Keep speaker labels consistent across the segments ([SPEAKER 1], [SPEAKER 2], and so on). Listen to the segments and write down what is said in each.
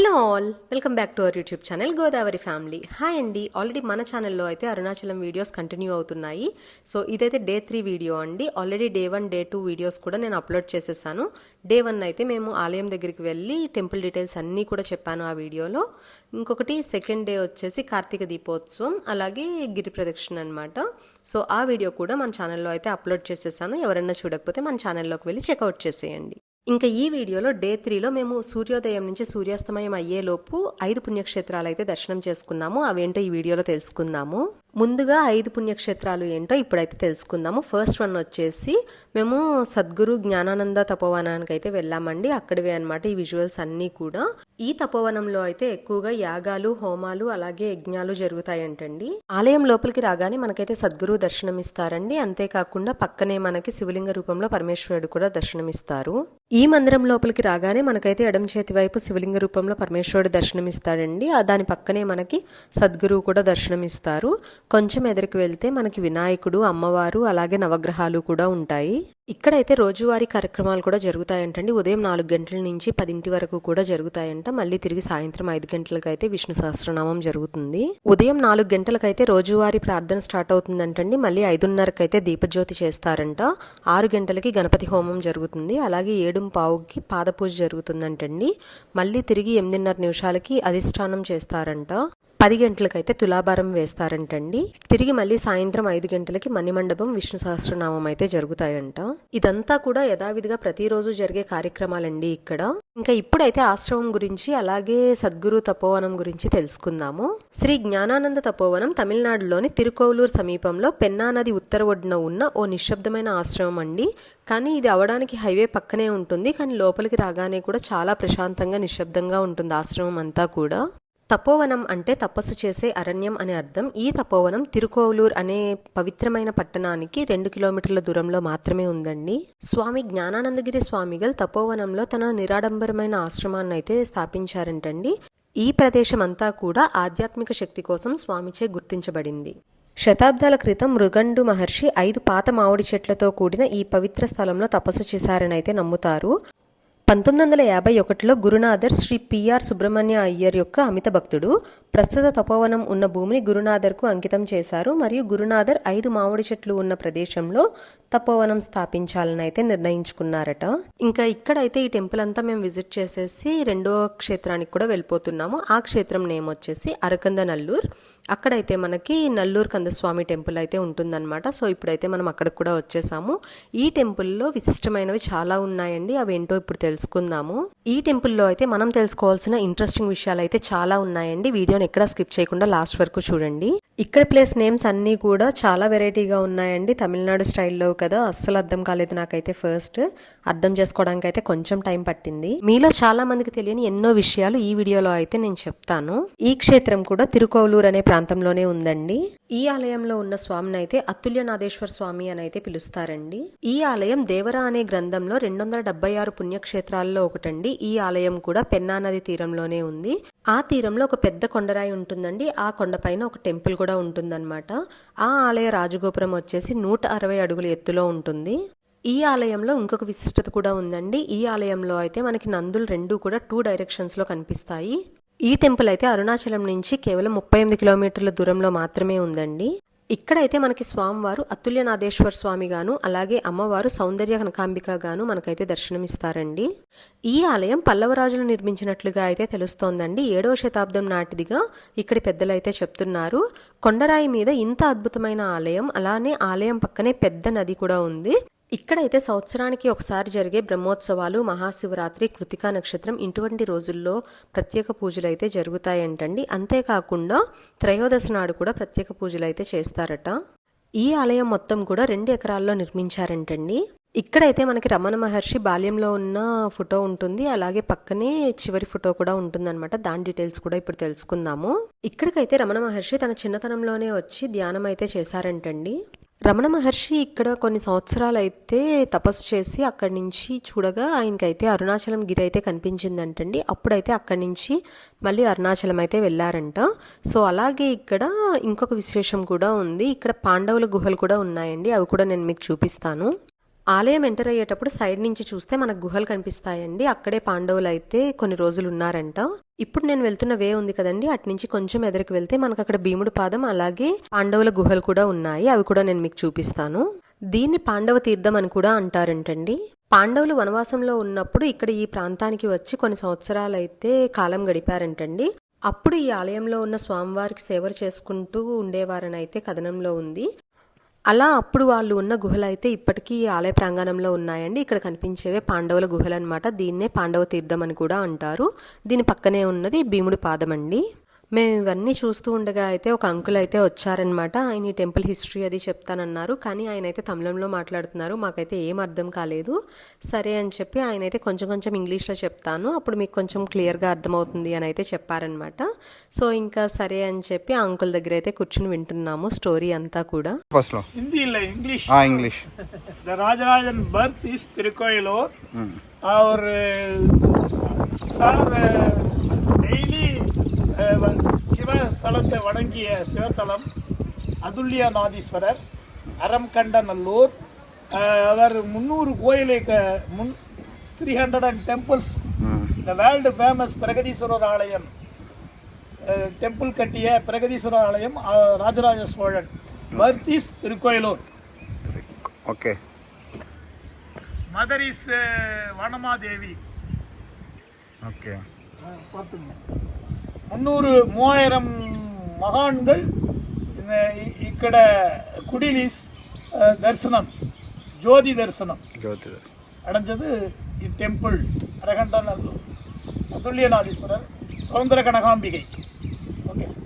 [SPEAKER 1] Hello all welcome back to our YouTube channel Godavari family hi అండి already మన ఛానల్లో అయితే అరుణాచలం వీడియోస్ కంటిన్యూ అవుతున్నాయి. సో ఇదైతే డే త్రీ వీడియో అండి. Already day one day two videos కూడా నేను అప్లోడ్ చేసేసాను. డే వన్ అయితే మేము ఆలయం దగ్గరికి వెళ్ళి టెంపుల్ డీటెయిల్స్ అన్నీ కూడా చెప్పాను ఆ వీడియోలో ఇంకొకటి సెకండ్ డే వచ్చేసి కార్తీక దీపోత్సవం అలాగే గిరి ప్రదక్షిణ అనమాట సో ఆ వీడియో కూడా మన ఛానల్లో అయితే అప్లోడ్ చేసేసాను. ఎవరైనా చూడకపోతే మన ఛానల్లోకి వెళ్ళి చెక్అవుట్ చేసేయండి. ఇంకా ఈ వీడియోలో డే త్రీలో మేము సూర్యోదయం నుంచి సూర్యాస్తమయం అయ్యేలోపు ఐదు పుణ్యక్షేత్రాలు అయితే దర్శనం చేసుకున్నాము. అవేంటో ఈ వీడియోలో తెలుసుకుందాము. ముందుగా ఐదు పుణ్యక్షేత్రాలు ఏంటో ఇప్పుడైతే తెలుసుకుందాము. ఫస్ట్ వన్ వచ్చేసి మేము సద్గురు జ్ఞానానంద తపోవనానికి అయితే వెళ్ళామండి. అక్కడివే అనమాట ఈ విజువల్స్ అన్నీ కూడా. ఈ తపోవనంలో అయితే ఎక్కువగా యాగాలు హోమాలు అలాగే యజ్ఞాలు జరుగుతాయంటండి. ఆలయం లోపలికి రాగానే మనకైతే సద్గురు దర్శనమిస్తారండి. అంతేకాకుండా పక్కనే మనకి శివలింగ రూపంలో పరమేశ్వరుడు కూడా దర్శనమిస్తారు. ఈ మందిరం లోపలికి రాగానే మనకైతే ఎడమ చేతి వైపు శివలింగ రూపంలో పరమేశ్వరుడు దర్శనమిస్తాడండి. ఆ దాని పక్కనే మనకి సద్గురువు కూడా దర్శనమిస్తారు. కొంచెం ఎదురుకు వెళ్తే మనకి వినాయకుడు అమ్మవారు అలాగే నవగ్రహాలు కూడా ఉంటాయి. ఇక్కడైతే రోజువారీ కార్యక్రమాలు కూడా జరుగుతాయంటండి. ఉదయం నాలుగు గంటల నుంచి పదింటి వరకు కూడా జరుగుతాయంట. మళ్ళీ తిరిగి సాయంత్రం ఐదు గంటలకైతే విష్ణు సహస్రనామం జరుగుతుంది. ఉదయం నాలుగు గంటలకైతే రోజువారీ ప్రార్థన స్టార్ట్ అవుతుందంటండి. మళ్ళీ ఐదున్నరకైతే దీపజ్యోతి చేస్తారంట. ఆరు గంటలకి గణపతి హోమం జరుగుతుంది. అలాగే ఏడు పావుకి పాదపూజ జరుగుతుందంటండి. మళ్ళీ తిరిగి ఎనిమిదిన్నర నిమిషాలకి అధిష్టానం చేస్తారంట. పది గంటలకైతే తులాభారం వేస్తారంటండి. తిరిగి మళ్ళీ సాయంత్రం ఐదు గంటలకి మణిమండపం విష్ణు సహస్రనామం అయితే జరుగుతాయంట. ఇదంతా కూడా యథావిధిగా ప్రతిరోజు జరిగే కార్యక్రమాలండి ఇక్కడ. ఇంకా ఇప్పుడైతే ఆశ్రమం గురించి అలాగే సద్గురు తపోవనం గురించి తెలుసుకుందాము. శ్రీ జ్ఞానానంద తపోవనం తమిళనాడులోని తిరుకోవలూరు సమీపంలో పెన్నా నది ఉత్తర ఒడ్డున ఉన్న ఓ నిశ్శబ్దమైన ఆశ్రమం అండి. కానీ ఇది అవడానికి హైవే పక్కనే ఉంటుంది. కానీ లోపలికి రాగానే కూడా చాలా ప్రశాంతంగా నిశ్శబ్దంగా ఉంటుంది ఆశ్రమం అంతా కూడా. తపోవనం అంటే తపస్సు చేసే అరణ్యం అనే అర్థం. ఈ తపోవనం తిరుకోవలూర్ అనే పవిత్రమైన పట్టణానికి రెండు కిలోమీటర్ల దూరంలో మాత్రమే ఉందండి. స్వామి జ్ఞానానందగిరి స్వామిగల్ తపోవనంలో తన నిరాడంబరమైన ఆశ్రమాన్ని అయితే స్థాపించారంటండి. ఈ ప్రదేశం అంతా కూడా ఆధ్యాత్మిక శక్తి కోసం స్వామిచే గుర్తించబడింది. శతాబ్దాల క్రితం మృగండు మహర్షి ఐదు పాత మామిడి చెట్లతో కూడిన ఈ పవిత్ర స్థలంలో తపస్సు చేశారని అయితే నమ్ముతారు. పంతొమ్మిది వందల యాభై ఒకటిలో గురునాథర్ శ్రీ పిఆర్ సుబ్రహ్మణ్య అయ్యర్ యొక్క అమిత భక్తుడు. ప్రస్తుత తపోవనం ఉన్న భూమిని గురునాథర్కు అంకితం చేశారు. మరియు గురునాథర్ ఐదు మామిడి చెట్లు ఉన్న ప్రదేశంలో తపోవనం స్థాపించాలని అయితే నిర్ణయించుకున్నారట. ఇంకా ఇక్కడైతే ఈ టెంపుల్ అంతా మేము విజిట్ చేసేసి రెండో క్షేత్రానికి కూడా వెళ్ళిపోతున్నాము. ఆ క్షేత్రం నేమ్ వచ్చేసి అరకంద నల్లూర్ అక్కడైతే మనకి నల్లూరు కందస్వామి టెంపుల్ అయితే ఉంటుందన్నమాట. సో ఇప్పుడైతే మనం అక్కడికి కూడా వచ్చేసాము. ఈ టెంపుల్లో విశిష్టమైనవి చాలా ఉన్నాయండి. అవి ఏంటో ఇప్పుడు తెలుసుకుందాము. ఈ టెంపుల్లో అయితే మనం తెలుసుకోవాల్సిన ఇంట్రెస్టింగ్ విషయాలు అయితే చాలా ఉన్నాయండి. వీడియోని ఎక్కడ స్కిప్ చేయకుండా లాస్ట్ వరకు చూడండి. ఇక్కడ ప్లేస్ నేమ్స్ అన్నీ కూడా చాలా వెరైటీగా ఉన్నాయండి. తమిళనాడు స్టైల్లో కదా. అస్సలు అర్థం కాలేదు నాకైతే ఫస్ట్. అర్థం చేసుకోవడానికి అయితే కొంచెం టైం పట్టింది. మీలో చాలా మందికి తెలియని ఎన్నో విషయాలు ఈ వీడియోలో అయితే నేను చెప్తాను. ఈ క్షేత్రం కూడా తిరుకోవలూరు అనే ప్రాంతంలోనే ఉందండి. ఈ ఆలయంలో ఉన్న స్వామిని అయితే అతుల్యనాథేశ్వర స్వామి అని అయితే పిలుస్తారండి. ఈ ఆలయం దేవరా అనే గ్రంథంలో రెండు వందల డెబ్బై ఆరు పుణ్యక్షేత్రాల్లో ఒకటండి. ఈ ఆలయం కూడా పెన్నా నది తీరంలోనే ఉంది. ఆ తీరంలో ఒక పెద్ద కొండ కొండరాయి ఉంటుందండి. ఆ కొండపైన ఒక టెంపుల్ కూడా ఉంటుందన్నమాట. ఆ ఆలయ రాజగోపురం వచ్చేసి నూట అరవై అడుగుల ఎత్తులో ఉంటుంది. ఈ ఆలయంలో ఇంకొక విశిష్టత కూడా ఉందండి. ఈ ఆలయంలో అయితే మనకి నందులు రెండు కూడా టూ డైరెక్షన్స్లో కనిపిస్తాయి. ఈ టెంపుల్ అయితే అరుణాచలం నుంచి కేవలం ముప్పై ఎనిమిది కిలోమీటర్ల దూరంలో మాత్రమే ఉందండి. ఇక్కడైతే మనకి స్వామివారు అతుల్యనాథేశ్వర స్వామి గాను అలాగే అమ్మవారు సౌందర్య కనకాంబిక గాను మనకైతే దర్శనమిస్తారండి. ఈ ఆలయం పల్లవరాజులు నిర్మించినట్లుగా అయితే తెలుస్తోందండి. ఏడవ శతాబ్దం నాటిదిగా ఇక్కడి పెద్దలు అయితే చెప్తున్నారు. కొండరాయి మీద ఇంత అద్భుతమైన ఆలయం అలానే ఆలయం పక్కనే పెద్ద నది కూడా ఉంది. ఇక్కడైతే సంవత్సరానికి ఒకసారి జరిగే బ్రహ్మోత్సవాలు మహాశివరాత్రి కృతికా నక్షత్రం ఇటువంటి రోజుల్లో ప్రత్యేక పూజలు అయితే జరుగుతాయంటండి. అంతేకాకుండా త్రయోదశి నాడు కూడా ప్రత్యేక పూజలు అయితే చేస్తారట. ఈ ఆలయం మొత్తం కూడా రెండు ఎకరాల్లో నిర్మించారంటండి. ఇక్కడైతే మనకి రమణ మహర్షి బాల్యంలో ఉన్న ఫోటో ఉంటుంది. అలాగే పక్కనే చివరి ఫోటో కూడా ఉంటుందన్నమాట. దాని డీటెయిల్స్ కూడా ఇప్పుడు తెలుసుకుందాము. ఇక్కడికైతే రమణ మహర్షి తన చిన్నతనంలోనే వచ్చి ధ్యానం అయితే చేశారంటండి. రమణ మహర్షి ఇక్కడ కొన్ని సంవత్సరాలు అయితే తపస్సు చేసి అక్కడి నుంచి చూడగా ఆయనకైతే అరుణాచలం గిరి అయితే కనిపించిందంటండి. అప్పుడైతే అక్కడి నుంచి మళ్ళీ అరుణాచలం అయితే వెళ్ళారంట. సో అలాగే ఇక్కడ ఇంకొక విశేషం కూడా ఉంది. ఇక్కడ పాండవుల గుహలు కూడా ఉన్నాయండి. అవి కూడా నేను మీకు చూపిస్తాను. ఆలయం ఎంటర్ అయ్యేటప్పుడు సైడ్ నుంచి చూస్తే మనకు గుహలు కనిపిస్తాయండి. అక్కడే పాండవులు అయితే కొన్ని రోజులు ఉన్నారంట ఇప్పుడు నేను వెళ్తున్న వే ఉంది కదండి. అటు నుంచి కొంచెం ఎదురుకు వెళ్తే మనకు అక్కడ భీముడు పాదం అలాగే పాండవుల గుహలు కూడా ఉన్నాయి. అవి కూడా నేను మీకు చూపిస్తాను. దీన్ని పాండవ తీర్థం అని కూడా అంటారంటండి. పాండవులు వనవాసంలో ఉన్నప్పుడు ఇక్కడ ఈ ప్రాంతానికి వచ్చి కొన్ని సంవత్సరాలు అయితే కాలం గడిపారంటండి. అప్పుడు ఈ ఆలయంలో ఉన్న స్వామివారికి సేవలు చేసుకుంటూ ఉండేవారని అయితే కథనంలో ఉంది. అలా అప్పుడు వాళ్ళు ఉన్న గుహలు అయితే ఇప్పటికీ ఆలయ ప్రాంగణంలో ఉన్నాయండి. ఇక్కడ కనిపించేవే పాండవుల గుహలు అనమాట దీన్నే పాండవ తీర్థం అని కూడా అంటారు. దీని పక్కనే ఉన్నది భీముడి పాదం అండి మేము ఇవన్నీ చూస్తూ ఉండగా అయితే ఒక అంకుల్ అయితే వచ్చారనమాట ఆయన ఈ టెంపుల్ హిస్టరీ అది చెప్తానన్నారు. కానీ ఆయన అయితే తమిళంలో మాట్లాడుతున్నారు. మాకైతే ఏం అర్థం కాలేదు. సరే అని చెప్పి ఆయన అయితే కొంచెం కొంచెం ఇంగ్లీష్లో చెప్తాను. అప్పుడు మీకు కొంచెం క్లియర్గా అర్థమవుతుంది అని అయితే చెప్పారనమాట సో ఇంకా సరే అని చెప్పి ఆ అంకుల్ దగ్గర అయితే కూర్చుని వింటున్నాము స్టోరీ అంతా కూడా.
[SPEAKER 2] హిందీ ఇంగ్లీష్.
[SPEAKER 3] ఇంగ్లీష్. ఆర్ சிவத்தலத்தை வணங்கிய சிவத்தலம் அதுல்யநாதீஸ்வரர் அறம் கண்ட நல்லூர் அவர் முந்நூறு கோயிலை முன் three hundred and temples the world famous Brihadeeswarar ஆலயம் டெம்பிள் கட்டிய பிரகதீஸ்வரர் ஆலயம் Rajaraja Cholan வர்த்தீஸ்
[SPEAKER 2] Thirukoilur.
[SPEAKER 3] Okay. Mother Vanamadevi.
[SPEAKER 2] Okay.
[SPEAKER 3] பார்த்துங்க முந்நூறு மூவாயிரம் மகான்கள் இந்த இ- ఇక్కడ குடிலிஸ் அஹ், தரிசனம் ஜோதி தரிசனம்
[SPEAKER 2] జ్యోతి
[SPEAKER 3] அடைஞ்சது இட்டெம்பிள் Arakandanallur Athulyanatheeswarar Soundara Kanagambigai okay sir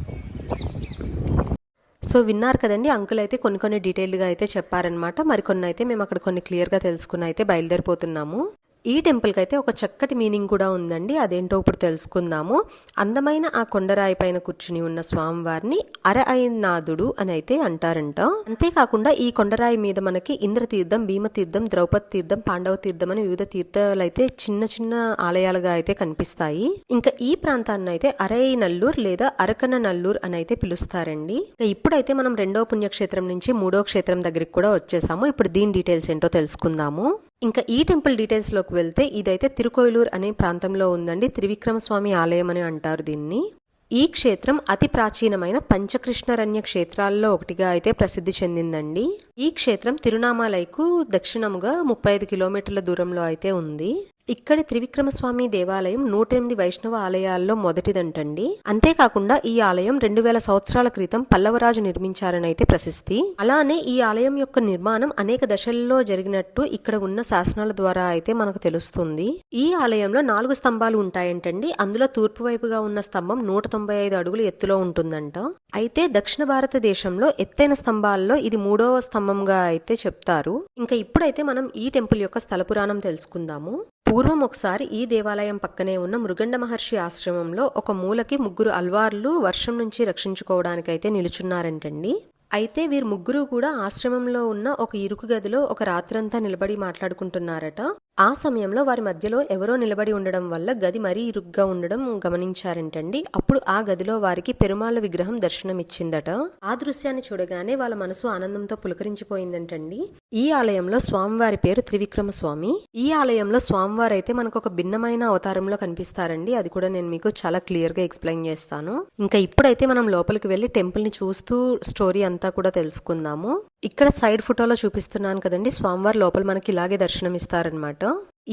[SPEAKER 1] so విన్నారు కదండి అంకుల్ అయితే కొన్ని కొన్ని డీటెయిల్గా అయితే చెప్పారనమాట మరికొన్ని అయితే మేము అక్కడ కొన్ని క్లియర్గా తెలుసుకుని అయితే బయలుదేరిపోతున్నాము ఈ టెంపుల్కి అయితే ఒక చక్కటి మీనింగ్ కూడా ఉందండి. అదేంటో ఇప్పుడు తెలుసుకుందాము. అందమైన ఆ కొండరాయి పైన కూర్చుని ఉన్న స్వామివారిని అర అయినాథుడు అని అయితే అంటారంట. అంతేకాకుండా ఈ కొండరాయి మీద మనకి ఇంద్రతీర్థం భీమతీర్థం ద్రౌపది తీర్థం పాండవ తీర్థం అని వివిధ తీర్థాలు అయితే చిన్న చిన్న ఆలయాలుగా అయితే కనిపిస్తాయి. ఇంకా ఈ ప్రాంతాన్ని అయితే అరై నల్లూర్ లేదా అరకన నల్లూర్ అని అయితే పిలుస్తారండి. ఇప్పుడైతే మనం రెండో పుణ్యక్షేత్రం నుంచి మూడో క్షేత్రం దగ్గరికి కూడా వచ్చేసాము. ఇప్పుడు దీని డీటెయిల్స్ ఏంటో తెలుసుకుందాము. ఇంకా ఈ టెంపుల్ డీటెయిల్స్లోకి వెళ్తే ఇదైతే తిరుకోయిలూర్ అనే ప్రాంతంలో ఉందండి. త్రివిక్రమస్వామి ఆలయం అని అంటారు దీన్ని. ఈ క్షేత్రం అతి ప్రాచీనమైన పంచకృష్ణరణ్య క్షేత్రాల్లో ఒకటిగా అయితే ప్రసిద్ధి చెందిందండి. ఈ క్షేత్రం తిరునామాలైకు దక్షిణముగా ముప్పై ఐదు కిలోమీటర్ల దూరంలో అయితే ఉంది. ఇక్కడి త్రివిక్రమస్వామి దేవాలయం నూట ఎనిమిది వైష్ణవ ఆలయాల్లో మొదటిదంటండి. అంతేకాకుండా ఈ ఆలయం రెండు వేల సంవత్సరాల క్రితం పల్లవరాజు నిర్మించారని అయితే ప్రశస్తి. అలానే ఈ ఆలయం యొక్క నిర్మాణం అనేక దశల్లో జరిగినట్టు ఇక్కడ ఉన్న శాసనాల ద్వారా అయితే మనకు తెలుస్తుంది. ఈ ఆలయంలో నాలుగు స్తంభాలు ఉంటాయంటండి. అందులో తూర్పు వైపుగా ఉన్న స్తంభం నూట తొంభై ఐదు అడుగులు ఎత్తులో ఉంటుందంట. అయితే దక్షిణ భారతదేశంలో ఎత్తైన స్తంభాల్లో ఇది మూడవ స్తంభంగా అయితే చెప్తారు. ఇంకా ఇప్పుడైతే మనం ఈ టెంపుల్ యొక్క స్థల పురాణం తెలుసుకుందాము. పూర్వం ఒకసారి ఈ దేవాలయం పక్కనే ఉన్న మృగండ మహర్షి ఆశ్రమంలో ఒక మూలకి ముగ్గురు అల్వార్లు వర్షం నుంచి రక్షించుకోవడానికైతే నిలుచున్నారంటండి. అయితే వీరు ముగ్గురు కూడా ఆశ్రమంలో ఉన్న ఒక ఇరుకు గదిలో ఒక రాత్రంతా నిలబడి మాట్లాడుకుంటున్నారట. ఆ సమయంలో వారి మధ్యలో ఎవరో నిలబడి ఉండడం వల్ల గది మరీ ఇరుగ్గా ఉండడం గమనించారంటండి. అప్పుడు ఆ గదిలో వారికి పెరుమాళ్ళ విగ్రహం దర్శనమిచ్చిందట. ఆ దృశ్యాన్ని చూడగానే వాళ్ళ మనసు ఆనందంతో పులకరించిపోయిందంటండి. ఈ ఆలయంలో స్వామివారి పేరు త్రివిక్రమ స్వామి ఈ ఆలయంలో స్వామివారు అయితే మనకు ఒక భిన్నమైన అవతారంలో కనిపిస్తారండి. అది కూడా నేను మీకు చాలా క్లియర్గా ఎక్స్ప్లెయిన్ చేస్తాను. ఇంకా ఇప్పుడైతే మనం లోపలికి వెళ్ళి టెంపుల్ని చూస్తూ స్టోరీ అంతా కూడా తెలుసుకుందాము. ఇక్కడ సైడ్ ఫోటోలో చూపిస్తున్నాను కదండి స్వామివారి లోపల మనకి ఇలాగే దర్శనమిస్తారనమాట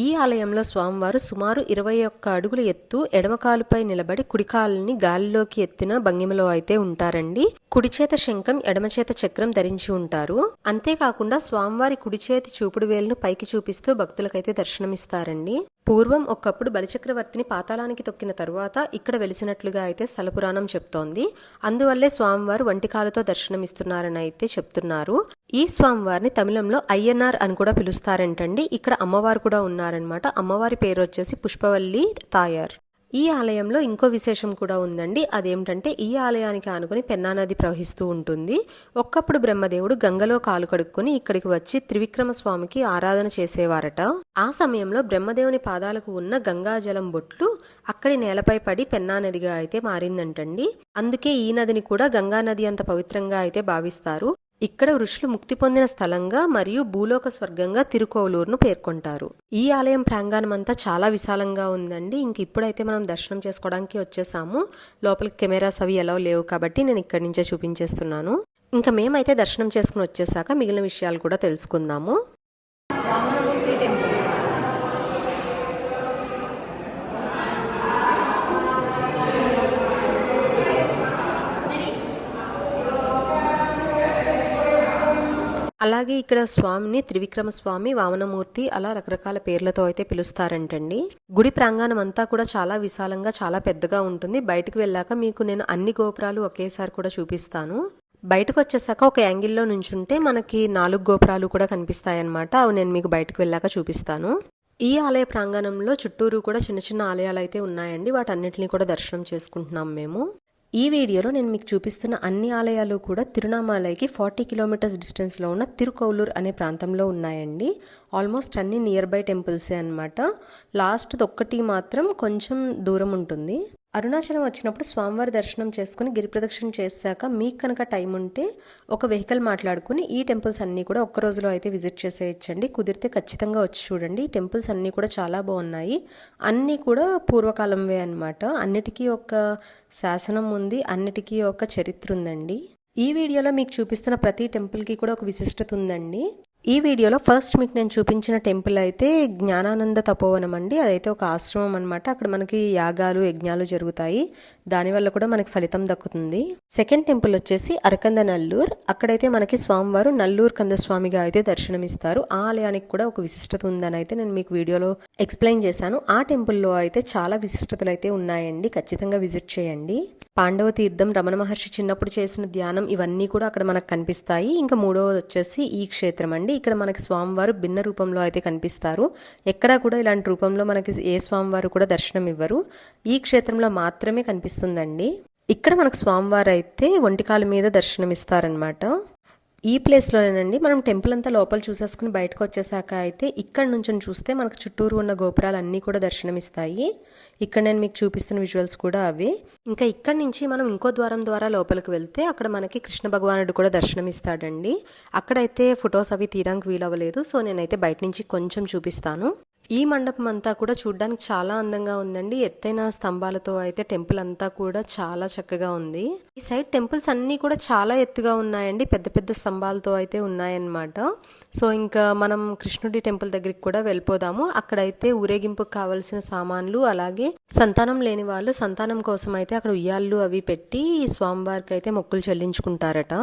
[SPEAKER 1] ఈ ఆలయంలో స్వామివారు సుమారు ఇరవై ఒక్క అడుగుల ఎత్తు ఎడమకాలుపై నిలబడి కుడికాలుని గాలిలోకి ఎత్తిన భంగిమలో అయితే ఉంటారండి. కుడిచేత శంఖం ఎడమ చేత చక్రం ధరించి ఉంటారు. అంతేకాకుండా స్వామివారి కుడి చేతి చూపుడు వేలును పైకి చూపిస్తూ భక్తులకైతే దర్శనమిస్తారండి. పూర్వం ఒకప్పుడు బలిచక్రవర్తిని పాతాళానికి తొక్కిన తరువాత ఇక్కడ వెలిసినట్లుగా అయితే స్థల పురాణం చెప్తోంది. అందువల్లే స్వామివారు వంటికాలతో దర్శనమిస్తున్నారని అయితే చెప్తున్నారు. ఈ స్వామివారిని తమిళంలో అయ్యనార్ అని కూడా పిలుస్తారంటండి. ఇక్కడ అమ్మవారు కూడా ఉన్నారనమాట అమ్మవారి పేరు వచ్చేసి పుష్పవల్లి తాయార్. ఈ ఆలయంలో ఇంకో విశేషం కూడా ఉందండి. అదేమిటంటే ఈ ఆలయానికి ఆనుకుని పెన్నా నది ప్రవహిస్తూ ఉంటుంది. ఒక్కప్పుడు బ్రహ్మదేవుడు గంగలో కాలు కడుక్కుని ఇక్కడికి వచ్చి త్రివిక్రమ స్వామికి ఆరాధన చేసేవారట. ఆ సమయంలో బ్రహ్మదేవుని పాదాలకు ఉన్న గంగాజలం బొట్లు అక్కడి నేలపై పడి పెన్నా నదిగా అయితే మారిందంటండి. అందుకే ఈ నదిని కూడా గంగా నది అంత పవిత్రంగా అయితే భావిస్తారు. ఇక్కడ ఋషులు ముక్తి పొందిన స్థలంగా మరియు భూలోక స్వర్గంగా తిరుకోవలూరును పేర్కొంటారు. ఈ ఆలయం ప్రాంగణం అంతా చాలా విశాలంగా ఉందండి. ఇంక ఇప్పుడైతే మనం దర్శనం చేసుకోవడానికి వచ్చేసాము. లోపలికి కెమెరాస్ అవి ఎలా లేవు కాబట్టి నేను ఇక్కడి నుంచే చూపించేస్తున్నాను. ఇంకా మేమైతే దర్శనం చేసుకుని వచ్చేసాక మిగిలిన విషయాలు కూడా తెలుసుకుందాము. అలాగే ఇక్కడ స్వామిని త్రివిక్రమ స్వామి వామనమూర్తి అలా రకరకాల పేర్లతో అయితే పిలుస్తారంటండి. గుడి ప్రాంగణం అంతా కూడా చాలా విశాలంగా చాలా పెద్దగా ఉంటుంది. బయటకు వెళ్ళాక మీకు నేను అన్ని గోపురాలు ఒకేసారి కూడా చూపిస్తాను. బయటకు వచ్చేసాక ఒక యాంగిల్లో నుంచుంటే మనకి నాలుగు గోపురాలు కూడా కనిపిస్తాయన్నమాట. అవి నేను మీకు బయటకు వెళ్ళాక చూపిస్తాను. ఈ ఆలయ ప్రాంగణంలో చుట్టూరు కూడా చిన్న చిన్న ఆలయాలు అయితే ఉన్నాయండి. వాటన్నిటిని కూడా దర్శనం చేసుకుంటున్నాం మేము. ఈ వీడియోలో నేను మీకు చూపిస్తున్న అన్ని ఆలయాలు కూడా తిరునామాలయకి ఫార్టీ కిలోమీటర్స్ డిస్టెన్స్లో ఉన్న తిరుకౌలూర్ అనే ప్రాంతంలో ఉన్నాయండి. ఆల్మోస్ట్ అన్ని నియర్ బై టెంపుల్సే అనమాట లాస్ట్ ఒక్కటి మాత్రం కొంచెం దూరం ఉంటుంది. అరుణాచలం వచ్చినప్పుడు స్వామివారి దర్శనం చేసుకుని గిరి ప్రదక్షిణ చేశాక మీకు కనుక టైం ఉంటే ఒక వెహికల్ మాట్లాడుకుని ఈ టెంపుల్స్ అన్నీ కూడా ఒక్క రోజులో అయితే విజిట్ చేసేయచ్చండి. కుదిరితే ఖచ్చితంగా వచ్చి చూడండి. ఈ టెంపుల్స్ అన్నీ కూడా చాలా బాగున్నాయి. అన్నీ కూడా పూర్వకాలంవే అనమాట అన్నిటికీ ఒక శాసనం ఉంది. అన్నిటికీ ఒక చరిత్ర ఉందండి. ఈ వీడియోలో మీకు చూపిస్తున్న ప్రతి టెంపుల్కి కూడా ఒక విశిష్టత ఉందండి. ఈ వీడియోలో ఫస్ట్ మీకు నేను చూపించిన టెంపుల్ అయితే జ్ఞానానంద తపోవనం అండి. అదైతే ఒక ఆశ్రమం అనమాట అక్కడ మనకి యాగాలు యజ్ఞాలు జరుగుతాయి. దానివల్ల కూడా మనకి ఫలితం దక్కుతుంది. సెకండ్ టెంపుల్ వచ్చేసి అరకంద నల్లూర్ అక్కడైతే మనకి స్వామివారు నల్లూరు కంద స్వామిగా అయితే దర్శనమిస్తారు. ఆ ఆలయానికి కూడా ఒక విశిష్టత ఉందని అయితే నేను మీకు వీడియోలో ఎక్స్ప్లెయిన్ చేశాను. ఆ టెంపుల్లో అయితే చాలా విశిష్టతలు అయితే ఉన్నాయండి. ఖచ్చితంగా విజిట్ చేయండి. పాండవ తీర్థం రమణ మహర్షి చిన్నప్పుడు చేసిన ధ్యానం ఇవన్నీ కూడా అక్కడ మనకు కనిపిస్తాయి. ఇంకా మూడవది వచ్చేసి ఈ క్షేత్రం అండి. ఇక్కడ మనకి స్వామివారు భిన్న రూపంలో అయితే కనిపిస్తారు. ఎక్కడా కూడా ఇలాంటి రూపంలో మనకి ఏ స్వామివారు కూడా దర్శనం ఇవ్వరు. ఈ క్షేత్రంలో మాత్రమే కనిపిస్తుందండి. ఇక్కడ మనకు స్వామివారు అయితే ఒంటికాల మీద దర్శనమిస్తారనమాట ఈ ప్లేస్లోనేనండి మనం టెంపుల్ అంతా లోపల చూసేసుకుని బయటకు వచ్చేసాక అయితే ఇక్కడ నుంచి చూస్తే మనకు చుట్టూరు ఉన్న గోపురాలు అన్నీ కూడా దర్శనమిస్తాయి. ఇక్కడ నేను మీకు చూపిస్తున్న విజువల్స్ కూడా అవి. ఇంకా ఇక్కడ నుంచి మనం ఇంకో ద్వారం ద్వారా లోపలికి వెళ్తే అక్కడ మనకి కృష్ణ భగవానుడు కూడా దర్శనమిస్తాడండి. అక్కడైతే ఫొటోస్ అవి తీయడానికి వీలవ్వలేదు సో నేనైతే బయట నుంచి కొంచెం చూపిస్తాను. ఈ మండపం అంతా కూడా చూడ్డానికి చాలా అందంగా ఉందండి. ఎత్తైన స్తంభాలతో అయితే టెంపుల్ అంతా కూడా చాలా చక్కగా ఉంది. ఈ సైడ్ టెంపుల్స్ అన్నీ కూడా చాలా ఎత్తుగా ఉన్నాయండి. పెద్ద పెద్ద స్తంభాలతో అయితే ఉన్నాయన్నమాట. సో ఇంకా మనం కృష్ణుడి టెంపుల్ దగ్గరికి కూడా వెళ్ళిపోదాము. అక్కడైతే ఊరేగింపుకు కావలసిన సామాన్లు అలాగే సంతానం లేని వాళ్ళు సంతానం కోసం అయితే అక్కడ ఉయ్యాళ్ళు అవి పెట్టి స్వామివారికి అయితే మొక్కులు చెల్లించుకుంటారట.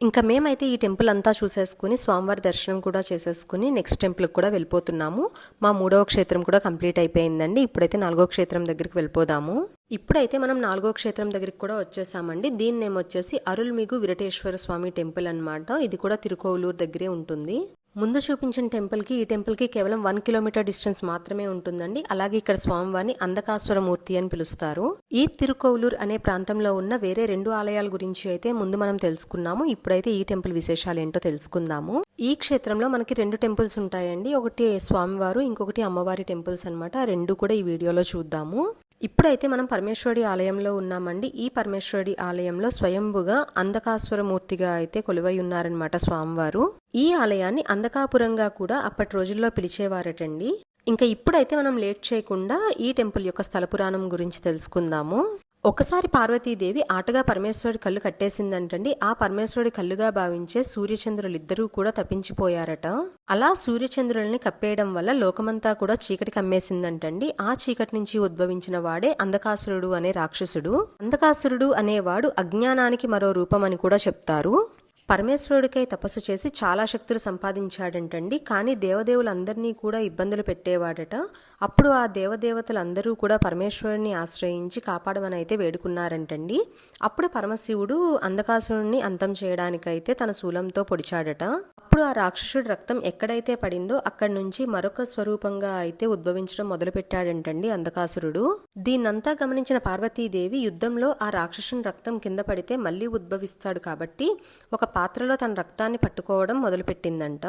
[SPEAKER 1] ఇంకా మేమైతే ఈ టెంపుల్ అంతా చూసేసుకుని స్వామివారి దర్శనం కూడా చేసేసుకుని నెక్స్ట్ టెంపుల్కి కూడా వెళ్ళిపోతున్నాము. మా మూడవ క్షేత్రం కూడా కంప్లీట్ అయిపోయిందండి. ఇప్పుడైతే నాలుగో క్షేత్రం దగ్గరికి వెళ్ళిపోదాము. ఇప్పుడైతే మనం నాలుగో క్షేత్రం దగ్గరికి కూడా వచ్చేసామండి. దీని నేమ్ వచ్చేసి అరుల్మిగు విరటేశ్వర స్వామి టెంపుల్ అన్నమాట. ఇది కూడా తిరుకోవలూరు దగ్గరే ఉంటుంది. ముందు చూపించిన టెంపుల్కి ఈ టెంపుల్కి కేవలం వన్ కిలోమీటర్ డిస్టెన్స్ మాత్రమే ఉంటుందండి. అలాగే ఇక్కడ స్వామివారిని అంధకాసుర మూర్తి అని పిలుస్తారు. ఈ తిరుకోవలూరు అనే ప్రాంతంలో ఉన్న వేరే రెండు ఆలయాల గురించి అయితే ముందు మనం తెలుసుకున్నాము. ఇప్పుడైతే ఈ టెంపుల్ విశేషాలు ఏంటో తెలుసుకుందాము. ఈ క్షేత్రంలో మనకి రెండు టెంపుల్స్ ఉంటాయండి. ఒకటి స్వామివారు ఇంకొకటి అమ్మవారి టెంపుల్స్ అనమాట ఆ రెండు కూడా ఈ వీడియోలో చూద్దాము. ఇప్పుడైతే మనం పరమేశ్వరుడి ఆలయంలో ఉన్నామండి. ఈ పరమేశ్వరుడి ఆలయంలో స్వయంభుగా అంధకాసుర మూర్తిగా అయితే కొలువై ఉన్నారనమాట స్వామివారు. ఈ ఆలయాన్ని అంధకాపురంగా కూడా అప్పటి రోజుల్లో పిలిచేవారటండి. ఇంకా ఇప్పుడైతే మనం లేట్ చేయకుండా ఈ టెంపుల్ యొక్క స్థల పురాణం గురించి తెలుసుకుందాము. ఒకసారి పార్వతీదేవి ఆటగా పరమేశ్వరుడి కళ్ళు కట్టేసిందంటండి. ఆ పరమేశ్వరుడి కళ్ళుగా భావించే సూర్యచంద్రులిద్దరూ కూడా తప్పించిపోయారట. అలా సూర్యచంద్రుల్ని కప్పేయడం వల్ల లోకమంతా కూడా చీకటి కమ్మేసిందంటండి. ఆ చీకటి నుంచి ఉద్భవించిన వాడే అంధకాసురుడు అనే రాక్షసుడు. అంధకాసురుడు అనేవాడు అజ్ఞానానికి మరో రూపం అని కూడా చెప్తారు. పరమేశ్వరుడికై తపస్సు చేసి చాలా శక్తులు సంపాదించాడంటండి. కానీ దేవదేవులందరినీ కూడా ఇబ్బందులు పెట్టేవాడట. అప్పుడు ఆ దేవదేవతలందరూ కూడా పరమేశ్వరుని ఆశ్రయించి కాపాడమని అయితే వేడుకున్నారంటండి. అప్పుడు పరమశివుడు అంధకాసురుణ్ణి అంతం చేయడానికైతే తన శూలంతో పొడిచాడట. అప్పుడు ఆ రాక్షసుడి రక్తం ఎక్కడైతే పడిందో అక్కడి నుంచి మరొక స్వరూపంగా అయితే ఉద్భవించడం మొదలుపెట్టాడంటండి అంధకాసురుడు. దీన్నంతా గమనించిన పార్వతీదేవి యుద్ధంలో ఆ రాక్షసుని రక్తం కింద పడితే మళ్ళీ ఉద్భవిస్తాడు కాబట్టి ఒక పాత్రలో తన రక్తాన్ని పట్టుకోవడం మొదలుపెట్టిందంట.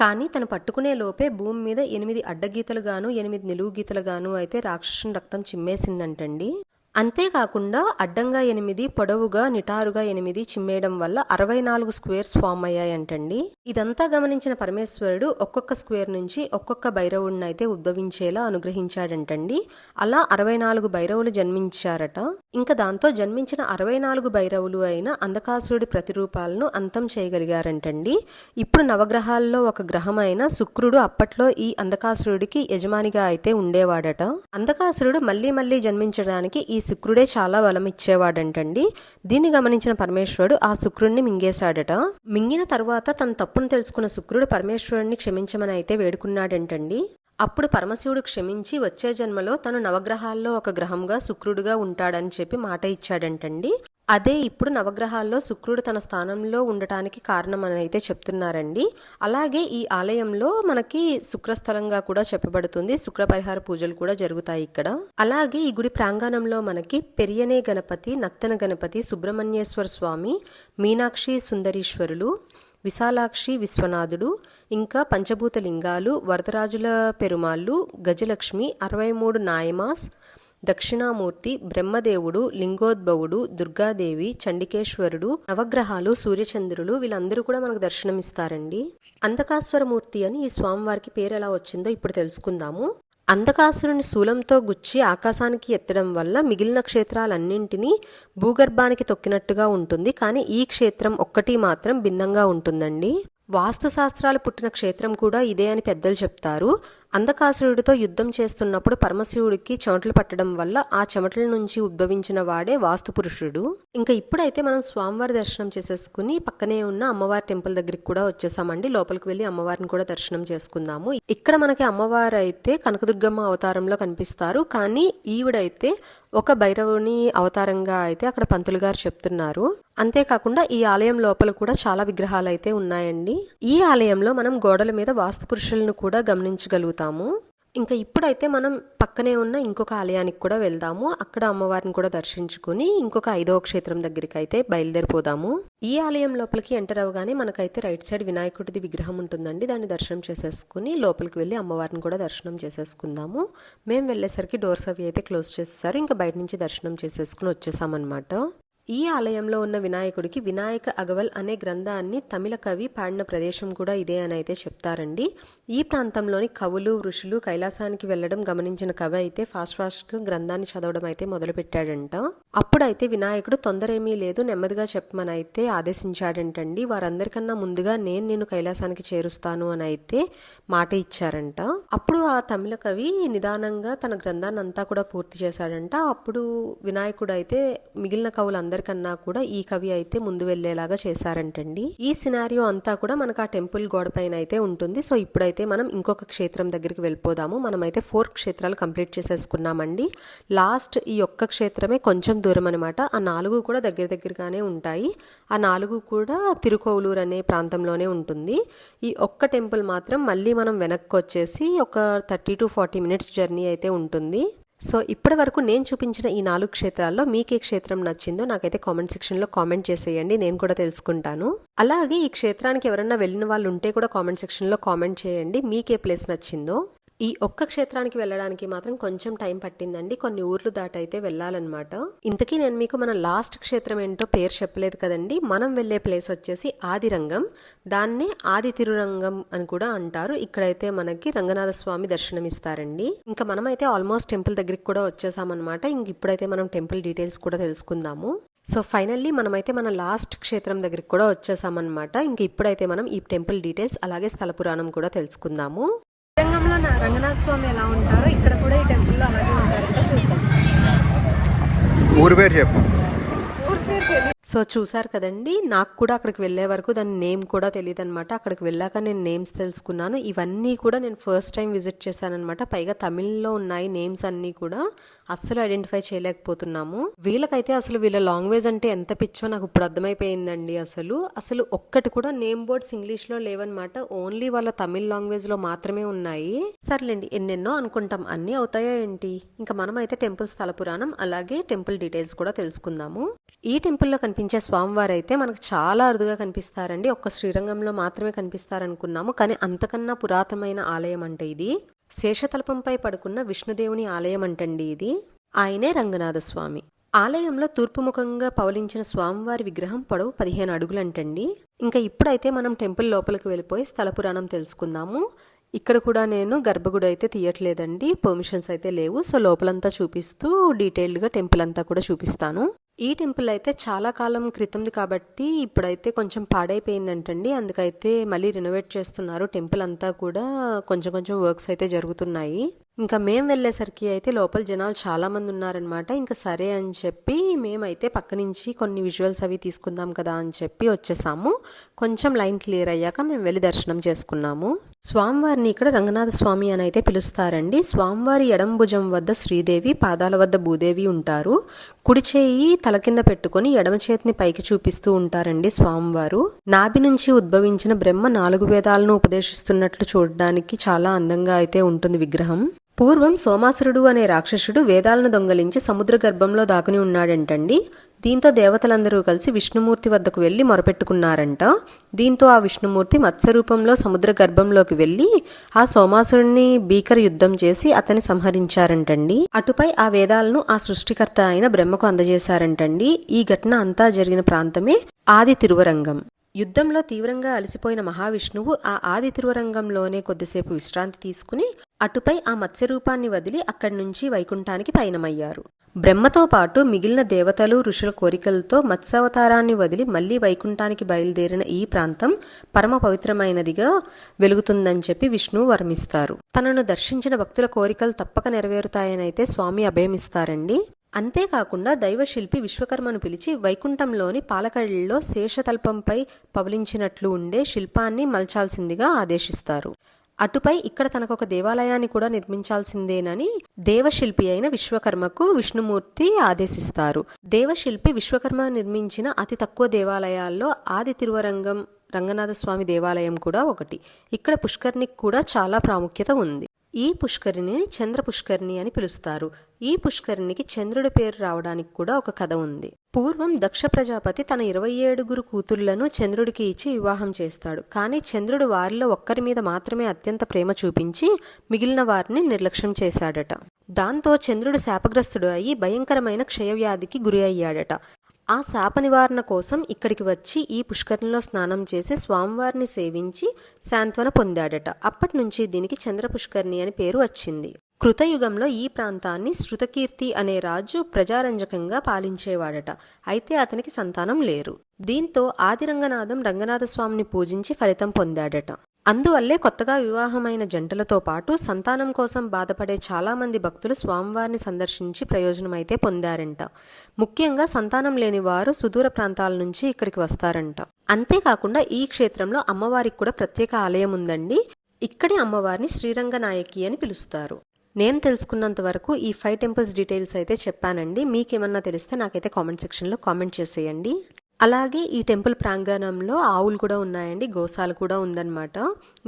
[SPEAKER 1] కానీ తను పట్టుకునే లోపే భూమి మీద ఎనిమిది అడ్డగీతలుగాను ఎనిమిది నిలువు గీతలుగాను అయితే రాక్షసుని రక్తం చిమ్మేసిందంటండి. అంతేకాకుండా అడ్డంగా ఎనిమిది పొడవుగా నిటారుగా ఎనిమిది చిమ్మేయడం వల్ల అరవై నాలుగు స్క్వేర్స్ ఫామ్ అయ్యాయంటండి. ఇదంతా గమనించిన పరమేశ్వరుడు ఒక్కొక్క స్క్వేర్ నుంచి ఒక్కొక్క భైరవుడిని అయితే ఉద్భవించేలా అనుగ్రహించాడంటండి. అలా అరవై నాలుగు భైరవులు జన్మించారట. ఇంకా దాంతో జన్మించిన అరవై నాలుగు భైరవులు అయిన అంధకాసురుడి ప్రతిరూపాలను అంతం చేయగలిగారంటండి. ఇప్పుడు నవగ్రహాల్లో ఒక గ్రహమైన శుక్రుడు అప్పట్లో ఈ అంధకాసురుడికి యజమానిగా అయితే ఉండేవాడట. అంధకాసురుడు మళ్ళీ మళ్ళీ జన్మించడానికి ఈ శుక్రుడే చాలా బలం ఇచ్చేవాడంటండి. దీన్ని గమనించిన పరమేశ్వరుడు ఆ శుక్రుడిని మింగేశాడట. మింగిన తర్వాత తన తప్పును తెలుసుకున్న శుక్రుడు పరమేశ్వరుడిని క్షమించమని అయితే వేడుకున్నాడంటండి. అప్పుడు పరమశివుడు క్షమించి వచ్చే జన్మలో తను నవగ్రహాల్లో ఒక గ్రహంగా శుక్రుడుగా ఉంటాడని చెప్పి మాట ఇచ్చాడంటండి. అదే ఇప్పుడు నవగ్రహాల్లో శుక్రుడు తన స్థానంలో ఉండటానికి కారణం అని అయితే చెప్తున్నారండి. అలాగే ఈ ఆలయంలో మనకి శుక్రస్థలంగా కూడా చెప్పబడుతుంది. శుక్ర పరిహార పూజలు కూడా జరుగుతాయి ఇక్కడ. అలాగే ఈ గుడి ప్రాంగణంలో మనకి పెరియనే గణపతి నత్తన గణపతి సుబ్రహ్మణ్యేశ్వర స్వామి మీనాక్షి సుందరీశ్వరులు విశాలాక్షి విశ్వనాథుడు ఇంకా పంచభూత లింగాలు వరదరాజుల పెరుమాళ్ళు గజలక్ష్మి అరవై మూడు నాయమాస్ దక్షిణామూర్తి బ్రహ్మదేవుడు లింగోద్భవుడు దుర్గాదేవి చండికేశ్వరుడు నవగ్రహాలు సూర్యచంద్రులు వీళ్ళందరూ కూడా మనకు దర్శనమిస్తారండి. అంధకాశ్వరమూర్తి అని ఈ స్వామివారికి పేరు ఎలా వచ్చిందో ఇప్పుడు తెలుసుకుందాము. అంధకాసురుని శూలంతో గుచ్చి ఆకాశానికి ఎత్తడం వల్ల మిగిలిన క్షేత్రాలన్నింటినీ భూగర్భానికి తొక్కినట్టుగా ఉంటుంది. కానీ ఈ క్షేత్రం ఒక్కటి మాత్రం భిన్నంగా ఉంటుందండి. వాస్తు శాస్త్రాలు పుట్టిన క్షేత్రం కూడా ఇదే అని పెద్దలు చెప్తారు. అంధకాసురుడితో యుద్ధం చేస్తున్నప్పుడు పరమశివుడికి చెమటలు పట్టడం వల్ల ఆ చెమటల నుంచి ఉద్భవించిన వాడే వాస్తు పురుషుడు ఇంకా ఇప్పుడైతే మనం స్వామివారి దర్శనం చేసేసుకుని పక్కనే ఉన్న అమ్మవారి టెంపుల్ దగ్గరికి కూడా వచ్చేసామండి. లోపలికి వెళ్ళి అమ్మవారిని కూడా దర్శనం చేసుకుందాము. ఇక్కడ మనకి అమ్మవారు అయితే కనకదుర్గమ్మ అవతారంలో కనిపిస్తారు. కానీ ఈవిడైతే ఒక భైరవుని అవతారంగా అయితే అక్కడ పంతులు గారు చెప్తున్నారు. అంతేకాకుండా ఈ ఆలయం లోపల కూడా చాలా విగ్రహాలు అయితే ఉన్నాయండి. ఈ ఆలయంలో మనం గోడల మీద వాస్తు పురుషులను కూడా గమనించగలుగుతాము. ఇంకా ఇప్పుడైతే మనం పక్కనే ఉన్న ఇంకొక ఆలయానికి కూడా వెళ్దాము. అక్కడ అమ్మవారిని కూడా దర్శించుకుని ఇంకొక ఐదవ క్షేత్రం దగ్గరికి అయితే బయలుదేరిపోదాము. ఈ ఆలయం లోపలికి ఎంటర్ అవగానే మనకైతే రైట్ సైడ్ వినాయకుడిది విగ్రహం ఉంటుందండి. దాన్ని దర్శనం చేసేసుకుని లోపలికి వెళ్ళి అమ్మవారిని కూడా దర్శనం చేసేసుకుందాము. మేము వెళ్ళేసరికి డోర్స్ అవి అయితే క్లోజ్ చేసేసారు. ఇంకా బయట నుంచి దర్శనం చేసేసుకుని వచ్చేసామన్నమాట. ఈ ఆలయంలో ఉన్న వినాయకుడికి వినాయక అగవల్ అనే గ్రంథాన్ని తమిళ కవి పాడిన ప్రదేశం కూడా ఇదే అని అయితే చెప్తారండి. ఈ ప్రాంతంలోని కవులు ఋషులు కైలాసానికి వెళ్ళడం గమనించిన కవి అయితే ఫాస్ట్ ఫాస్ట్ గ్రంథాన్ని చదవడం అయితే మొదలుపెట్టాడంట. అప్పుడైతే వినాయకుడు తొందర ఏమీ లేదు నెమ్మదిగా చెప్పమని అయితే ఆదేశించాడంటండి. వారందరికన్నా ముందుగా నేను నేను కైలాసానికి చేరుస్తాను అని అయితే మాట ఇచ్చారంట. అప్పుడు ఆ తమిళ కవి నిదానంగా తన గ్రంథాన్ని అంతా కూడా పూర్తి చేశాడంట. అప్పుడు వినాయకుడు అయితే మిగిలిన కవులందరికన్నా కూడా ఈ కవి అయితే ముందు వెళ్ళేలాగా చేశారంటండి. ఈ సినారియో అంతా కూడా మనకు ఆ టెంపుల్ గోడ పైన అయితే ఉంటుంది. సో ఇప్పుడైతే మనం ఇంకొక క్షేత్రం దగ్గరికి వెళ్ళిపోదాము. మనమైతే ఫోర్ క్షేత్రాలు కంప్లీట్ చేసేసుకున్నామండి. లాస్ట్ ఈ ఒక్క క్షేత్రమే కొంచెం దూరం అనమాట ఆ నాలుగు కూడా దగ్గర దగ్గరగానే ఉంటాయి. ఆ నాలుగు కూడా తిరుకోవలూరు అనే ప్రాంతంలోనే ఉంటుంది. ఈ ఒక్క టెంపుల్ మాత్రం మళ్ళీ మనం వెనక్కి వచ్చేసి ఒక thirty to forty minutes journey అయితే ఉంటుంది. సో ఇప్పటి వరకు నేను చూపించిన ఈ నాలుగు క్షేత్రాల్లో మీకు ఏ క్షేత్రం నచ్చిందో నాకైతే కామెంట్ సెక్షన్లో కామెంట్ చేసేయండి నేను కూడా తెలుసుకుంటాను. అలాగే ఈ క్షేత్రానికి ఎవరన్నా వెళ్ళిన వాళ్ళు ఉంటే కూడా కామెంట్ సెక్షన్లో కామెంట్ చేయండి మీకు ఏ ప్లేస్ నచ్చిందో. ఈ ఒక్క క్షేత్రానికి వెళ్ళడానికి మాత్రం కొంచెం టైం పట్టిందండి. కొన్ని ఊర్లు దాటైతే వెళ్ళాలన్నమాట. ఇంతకీ నేను మీకు మన లాస్ట్ క్షేత్రం ఏంటో పేరు చెప్పలేదు కదండి. మనం వెళ్ళే ప్లేస్ వచ్చేసి ఆదిరంగం. దాన్నే ఆది తిరురంగం అని కూడా అంటారు. ఇక్కడైతే మనకి రంగనాథ స్వామి దర్శనం ఇస్తారండి ఇంకా మనమైతే ఆల్మోస్ట్ టెంపుల్ దగ్గరికి కూడా వచ్చేసామన్నమాట. ఇంక ఇప్పుడైతే మనం టెంపుల్ డీటెయిల్స్ కూడా తెలుసుకుందాము. సో ఫైనల్లీ మనమైతే మన లాస్ట్ క్షేత్రం దగ్గరికి కూడా వచ్చేసామన్నమాట. ఇంక ఇప్పుడైతే మనం ఈ టెంపుల్ డీటెయిల్స్ అలాగే స్థల పురాణం కూడా తెలుసుకుందాము.
[SPEAKER 4] రంగంలో నా రంగనాథ స్వామి ఎలా ఉంటారో ఇక్కడ కూడా ఈ టెంపుల్లో అలాగే ఉంటారంట చూద్దాం.
[SPEAKER 2] ఊరి పేరు చెప్పు.
[SPEAKER 4] ఊరి పేరు
[SPEAKER 1] సో చూసారు కదండి నాకు కూడా అక్కడికి వెళ్ళే వరకు దాని నేమ్ కూడా తెలియదు అనమాట అక్కడికి వెళ్ళాక నేను నేమ్స్ తెలుసుకున్నాను. ఇవన్నీ కూడా నేను ఫస్ట్ టైం విజిట్ చేశానమాట పైగా తమిళ్ళో ఉన్నాయి నేమ్స్ అన్నీ కూడా. అస్సలు ఐడెంటిఫై చేయలేకపోతున్నాము. వీళ్ళకైతే అసలు వీళ్ళ లాంగ్వేజ్ అంటే ఎంత పిచ్చో నాకు ఇప్పుడు అర్థమైపోయిందండి అసలు. అసలు ఒక్కటి కూడా నేమ్ బోర్డ్స్ ఇంగ్లీష్లో లేవనమాట లేవన్నమాట. ఓన్లీ వాళ్ళ తమిళ్ లాంగ్వేజ్లో మాత్రమే ఉన్నాయి. సర్లేండి ఎన్నెన్నో అనుకుంటాం. అన్నీ అవుతాయో ఏంటి? ఇంకా మనమైతే టెంపుల్ స్థల పురాణం అలాగే టెంపుల్ డీటెయిల్స్ కూడా తెలుసుకుందాము. ఈ టెంపుల్లో కనిపించే స్వామివారు అయితే మనకు చాలా అరుదుగా కనిపిస్తారండి. ఒక్క శ్రీరంగంలో మాత్రమే కనిపిస్తారనుకున్నాము. కానీ అంతకన్నా పురాతనమైన ఆలయం అంటే ఇది శేషతల్పంపై పడుకున్న విష్ణుదేవుని ఆలయం అంటండి ఇది. ఆయనే రంగనాథ స్వామి. ఆలయంలో తూర్పుముఖంగా పవలించిన స్వామివారి విగ్రహం పొడవు పదిహేను అడుగులంటండి. ఇంకా ఇప్పుడైతే మనం టెంపుల్ లోపలికి వెళ్ళిపోయి స్థల పురాణం తెలుసుకుందాము. ఇక్కడ కూడా నేను గర్భగుడి అయితే తీయట్లేదండి. పర్మిషన్స్ అయితే లేవు. సో లోపలంతా చూపిస్తూ డీటెయిల్డ్గా టెంపుల్ అంతా కూడా చూపిస్తాను. ఈ టెంపుల్ అయితే చాలా కాలం క్రితంది కాబట్టి ఇప్పుడైతే కొంచెం పాడైపోయిందంటండి. అందుకైతే మళ్ళీ రినోవేట్ చేస్తున్నారు. టెంపుల్ అంతా కూడా కొంచెం కొంచెం వర్క్స్ అయితే జరుగుతున్నాయి. ఇంకా మేము వెళ్ళేసరికి అయితే లోపల జనాలు చాలా మంది ఉన్నారనమాట ఇంకా సరే అని చెప్పి మేమైతే పక్క నుంచి కొన్ని విజువల్స్ అవి తీసుకుందాం కదా అని చెప్పి వచ్చేసాము. కొంచెం లైన్ క్లియర్ అయ్యాక మేము వెళ్ళి దర్శనం చేసుకున్నాము. స్వామివారిని ఇక్కడ రంగనాథ స్వామి అని అయితే పిలుస్తారండి. స్వామివారి ఎడం భుజం వద్ద శ్రీదేవి పాదాల వద్ద భూదేవి ఉంటారు. కుడి చేయి తల కింద పెట్టుకొని ఎడమ చేతిని పైకి చూపిస్తూ ఉంటారండి స్వామివారు. నాభి నుంచి ఉద్భవించిన బ్రహ్మ నాలుగు వేదాలను ఉపదేశిస్తున్నట్లు చూడడానికి చాలా అందంగా అయితే ఉంటుంది విగ్రహం. పూర్వం సోమాసురుడు అనే రాక్షసుడు వేదాలను దొంగలించి సముద్ర గర్భంలో దాకుని ఉన్నాడంటండి. దీంతో దేవతలందరూ కలిసి విష్ణుమూర్తి వద్దకు వెళ్ళి మొరపెట్టుకున్నారంట. దీంతో ఆ విష్ణుమూర్తి మత్స్య రూపంలో సముద్ర గర్భంలోకి వెళ్ళి ఆ సోమాసురుడిని భీకర యుద్ధం చేసి అతన్ని సంహరించారంటండి. అటుపై ఆ వేదాలను ఆ సృష్టికర్త అయిన బ్రహ్మకు అందజేశారంటండి. ఈ ఘటన అంతా జరిగిన ప్రాంతమే ఆది తిరువరంగం. యుద్ధంలో తీవ్రంగా అలసిపోయిన మహావిష్ణువు ఆ ఆది తిరువరంగంలోనే కొద్దిసేపు విశ్రాంతి తీసుకుని అటుపై ఆ మత్స్య రూపాన్ని వదిలి అక్కడి నుంచి వైకుంఠానికి పయనమయ్యారు. బ్రహ్మతో పాటు మిగిలిన దేవతలు ఋషుల కోరికలతో మత్స్యావతారాన్ని వదిలి మళ్ళీ వైకుంఠానికి బయలుదేరిన ఈ ప్రాంతం పరమ పవిత్రమైనదిగా వెలుగుతుందని చెప్పి విష్ణువు వర్మిస్తారు తనను దర్శించిన భక్తుల కోరికలు తప్పక నెరవేరుతాయనైతే స్వామి అభయమిస్తారండి. అంతేకాకుండా దైవశిల్పి విశ్వకర్మను పిలిచి వైకుంఠంలోని పాలకళ్ళలో శేషతల్పంపై పవలించినట్లు ఉండే శిల్పాన్ని మలచాల్సిందిగా ఆదేశిస్తారు. అటుపై ఇక్కడ తనకు ఒక దేవాలయాన్ని కూడా నిర్మించాల్సిందేనని దేవశిల్పి అయిన విశ్వకర్మకు విష్ణుమూర్తి ఆదేశిస్తారు. దేవశిల్పి విశ్వకర్మ నిర్మించిన అతి తక్కువ దేవాలయాల్లో ఆది తిరువరంగం రంగనాథ స్వామి దేవాలయం కూడా ఒకటి. ఇక్కడ పుష్కర్నికి కూడా చాలా ప్రాముఖ్యత ఉంది. ఈ పుష్కరిణిని చంద్ర పుష్కరిణి అని పిలుస్తారు. ఈ పుష్కరిణికి చంద్రుడి పేరు రావడానికి కూడా ఒక కథ ఉంది. పూర్వం దక్ష ప్రజాపతి తన ఇరవై ఏడుగురు కూతుళ్ళను చంద్రుడికి ఇచ్చి వివాహం చేస్తాడు. కానీ చంద్రుడు వారిలో ఒక్కరి మీద మాత్రమే అత్యంత ప్రేమ చూపించి మిగిలిన వారిని నిర్లక్ష్యం చేశాడట. దాంతో చంద్రుడు శాపగ్రస్తుడు అయి భయంకరమైన క్షయవ్యాధికి గురి అయ్యాడట. ఆ శాప నివారణ కోసం ఇక్కడికి వచ్చి ఈ పుష్కరంలో స్నానం చేసి స్వామివారిని సేవించి శాంత్వన పొందాడట. అప్పటి నుంచి దీనికి చంద్ర పుష్కరిణి అని పేరు వచ్చింది. కృతయుగంలో ఈ ప్రాంతాన్ని శృతకీర్తి అనే రాజు ప్రజారంజకంగా పాలించేవాడట. అయితే అతనికి సంతానం లేరు. దీంతో ఆదిరంగనాథం రంగనాథ స్వామిని పూజించి ఫలితం పొందాడట. అందువల్లే కొత్తగా వివాహమైన జంటలతో పాటు సంతానం కోసం బాధపడే చాలామంది భక్తులు స్వామివారిని సందర్శించి ప్రయోజనమైతే పొందారంట. ముఖ్యంగా సంతానం లేని వారు సుదూర ప్రాంతాల నుంచి ఇక్కడికి వస్తారంట. అంతేకాకుండా ఈ క్షేత్రంలో అమ్మవారికి కూడా ప్రత్యేక ఆలయం ఉందండి. ఇక్కడి అమ్మవారిని శ్రీరంగనాయకి అని పిలుస్తారు. నేను తెలుసుకున్నంత వరకు ఈ ఫైవ్ టెంపుల్స్ డీటెయిల్స్ అయితే చెప్పానండి. మీకేమన్నా తెలిస్తే నాకైతే కామెంట్ సెక్షన్లో కామెంట్ చేసేయండి. అలాగే ఈ టెంపుల్ ప్రాంగణంలో ఆవులు కూడా ఉన్నాయండి గోశాల కూడా ఉందన్నమాట.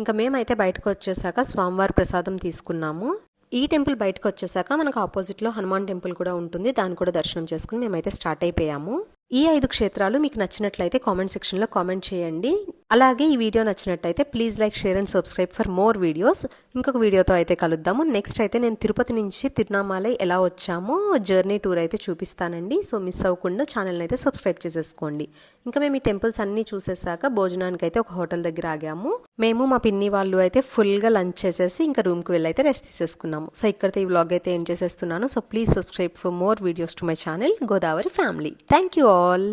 [SPEAKER 1] ఇంకా మేమైతే బయటకు వచ్చేసాక స్వామివారి ప్రసాదం తీసుకున్నాము. ఈ టెంపుల్ బయటకు వచ్చేసాక మనకు ఆపోజిట్లో హనుమాన్ టెంపుల్ కూడా ఉంటుంది దాన్ని కూడా దర్శనం చేసుకుని మేమైతే స్టార్ట్ అయిపోయాము. ఈ ఐదు క్షేత్రాలు మీకు నచ్చినట్లయితే కామెంట్ సెక్షన్లో కామెంట్ చేయండి. అలాగే ఈ వీడియో నచ్చినట్టయితే please like share and subscribe for more videos. ఇంకొక వీడియోతో అయితే కలుద్దాము. నెక్స్ట్ అయితే నేను తిరుపతి నుంచి తిరునామాలై ఎలా వచ్చామో జర్నీ టూర్ అయితే చూపిస్తానండి. సో మిస్ అవ్వకుండా ఛానల్ని అయితే సబ్స్క్రైబ్ చేసేసుకోండి. ఇంకా మేము ఈ టెంపుల్స్ అన్నీ చూసేసాక భోజనానికి అయితే ఒక హోటల్ దగ్గర ఆగాము. మేము మా పిన్ని వాళ్ళు అయితే ఫుల్గా లంచ్ చేసేసి ఇంకా రూమ్కి వెళ్ళి అయితే రెస్ట్ తీసేసుకున్నాము. సో ఇక్కడైతే ఈ వ్లాగ్ అయితే ఏం చేసేస్తున్నాను. So please subscribe for more videos to my channel Godavari family thank you all